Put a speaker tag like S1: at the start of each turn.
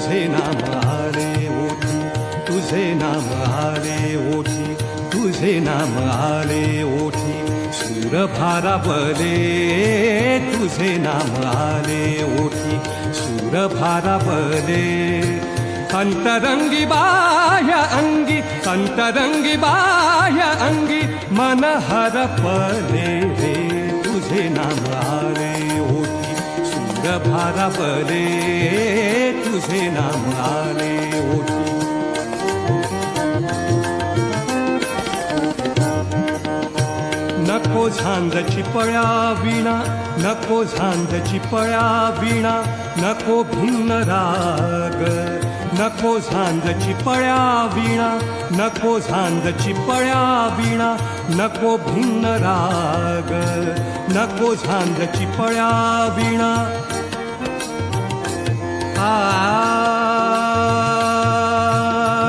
S1: तुझे नाम आले ओठी तुझे नाम आले ओठी तुझे नाम आले ओठी सूरभारा बले तुझे नाम आले ओठी सूरभारा बले. अंतरंगी बाह्य अंगी अंतरंगी बाह्य अंगी मन हरपले रे तुझे नाम आले ओठी सूरभारा बले. तुझे नाम आले ओठी नको झांजची पळ्या विणा नको झांजची पळ्या विणा नको भिन्न राग नको झांजची पळ्या विणा नको झांजची पळ्या विणा नको भिन्न राग नको झांजची पळ्या विणा. ah